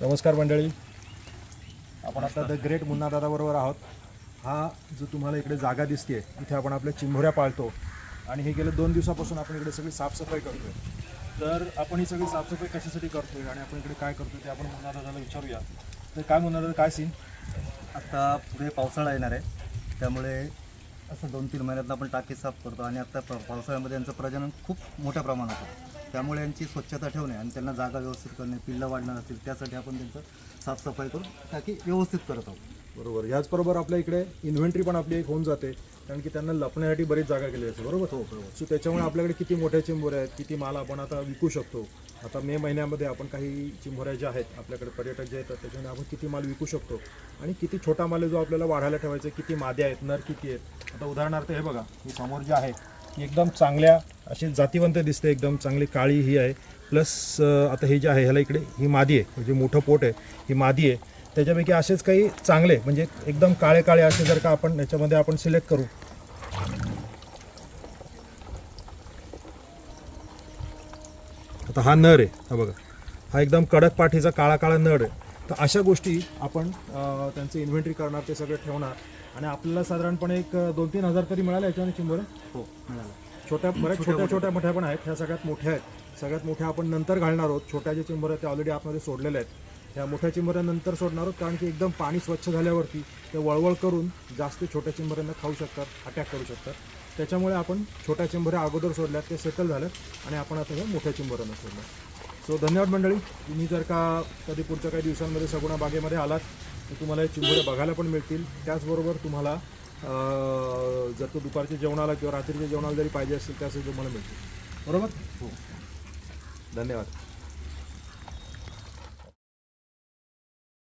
नमस्कार मंडळी. आपण आता द ग्रेट मुन्ना दादाबरोबर आहोत. हा जो तुम्हाला इकडे जागा दिसते इथे आपण आपल्या चिंभोऱ्या पाळतो. आणि हे गेले दोन दिवसापासून आपण इकडे सगळी साफसफाई करतोय. तर आपण ही सगळी साफसफाई कशासाठी करतोय आणि आपण इकडे काय करतोय ते आपण मुन्ना दादाला विचारूया. तर काय मुन्ना दादा काय सीन आता पुढे पावसाळा येणार आहे. त्यामुळे असं दोन तीन महिन्यात आपण टाकी साफ करतो आणि आता प- पावसाळ्यामध्ये यांचं प्रजनन खूप मोठ्या प्रमाणात होतं. त्यामुळे यांची स्वच्छता ठेवणे आणि त्यांना जागा व्यवस्थित करणे पिल्लं वाढणार असतील त्यासाठी आपण त्यांचं साफसफाई करून टाकी व्यवस्थित करत आहोत. बरोबर. याचबरोबर आपल्या इकडे इन्व्हेंटरी पण आपली एक होऊन जाते कारण की त्यांना लपण्यासाठी बरीच जागा केली असते. बरोबर? हो बरोबर. सो त्याच्यामुळे आपल्याकडे किती मोठ्या चिंबोऱ्या आहेत किती माल आपण आता विकू शकतो? आता मे महिन्यामध्ये आपण काही चिंबोऱ्या ज्या आहेत आपल्याकडे पर्यटक जे येतात त्याच्यामध्ये आपण किती माल विकू शकतो आणि किती छोटा माल आहे जो आपल्याला वाढायला ठेवायचा आहे, किती माद्या आहेत नर किती आहेत. आता उदाहरणार्थ हे बघा ही समोर जे आहे ती एकदम चांगल्या अशी जातीवंत दिसते एकदम चांगली काळी ही आहे. प्लस आता हे जे आहे ह्याला इकडे ही मादी आहे म्हणजे मोठं पोट आहे ही मादी आहे. त्याच्यापैकी असेच काही चांगले म्हणजे एकदम काळे काळे असे जर का आपण याच्यामध्ये आपण सिलेक्ट करू आता हा नर आहे. हा बघा. हा एकदम कडक पाठीचा काळा काळा नर आहे. तर अशा गोष्टी आपण त्यांचं इन्व्हेंटरी करणार ते सगळं ठेवणार. आणि आपल्याला साधारणपणे एक दोन तीन हजार तरी मिळाले याच्याने चिंबोऱ्या हो मिळालं. छोट्या बऱ्याच छोट्या छोट्या मोठ्या. पण आहेत. ह्या सगळ्यात मोठ्या आहेत. सगळ्यात मोठ्या आपण नंतर घालणार आहोत. छोट्या ज्या चिंबऱ्या त्या ऑलरेडी आतमध्ये सोडलेल्या आहेत. ह्या मोठ्या चिंबऱ्या नंतर सोडणार आहोत कारण की एकदम पाणी स्वच्छ झाल्यावरती ते वळवळ करून जास्त छोट्या चिंबऱ्यांना खाऊ शकतात अटॅक करू शकतात. त्याच्यामुळे आपण छोट्या चिंबऱ्या अगोदर सोडल्यात ते सेटल झालं आणि आपण आता हे मोठ्या चिंबऱ्यांना सोडलं. सो धन्यवाद मंडळी. तुम्ही जर का कधी पुढच्या काही दिवसांमध्ये सगुणा बागेमध्ये आलात तर तुम्हाला हे चिंबोऱ्या बघायला पण मिळतील. त्याचबरोबर तुम्हाला जर तो दुपारच्या जेवणाला किंवा रात्रीच्या जेवणाला जरी पाहिजे असेल त्यासाठी तुम्हाला मिळतील. बरोबर? हो. धन्यवाद.